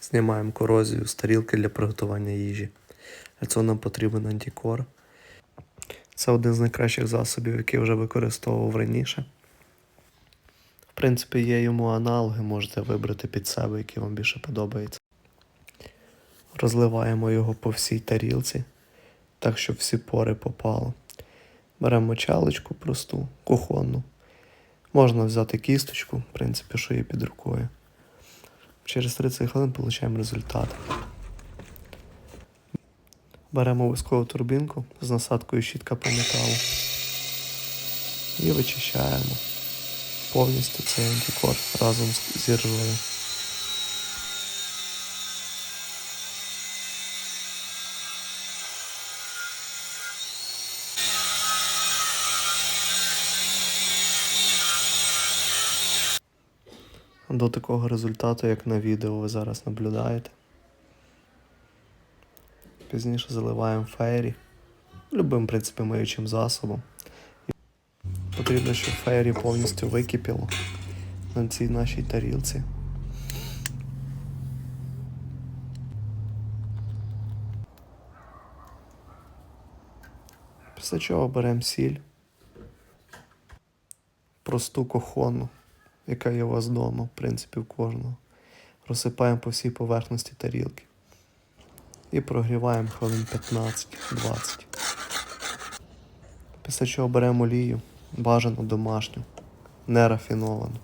Знімаємо корозію з тарілки для приготування їжі. Для цього нам потрібен антикор. Це один з найкращих засобів, який вже використовував раніше. В принципі, є йому аналоги, можете вибрати під себе, який вам більше подобається. Розливаємо його по всій тарілці, так, щоб всі пори попало. Беремо чалочку просту, кухонну. Можна взяти кісточку, в принципі, що є під рукою. Через 30 хвилин отримуємо результат. Беремо вискову турбінку з насадкою щітка по металу і вичищаємо повністю цей антикор разом з зі До такого результату, як на відео, ви зараз наблюдаєте. Пізніше заливаємо фейрі, любим, в принципі, миючим засобом. Потрібно, щоб фейрі повністю википіло на цій нашій тарілці. Після чого беремо сіль, просту кохону, яка є у вас вдома, в принципі, в кожного. Розсипаємо по всій поверхності тарілки і прогріваємо хвилин 15-20. Після чого беремо олію, бажано домашню, не рафіновану.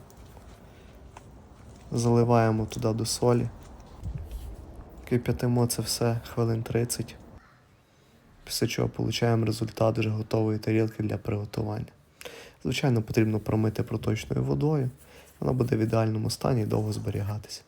Заливаємо туди до солі. Кип'ятимо це все хвилин 30. Після чого отримуємо результат вже готової тарілки для приготування. Звичайно, потрібно промити проточною водою. Вона буде в ідеальному стані довго зберігатися.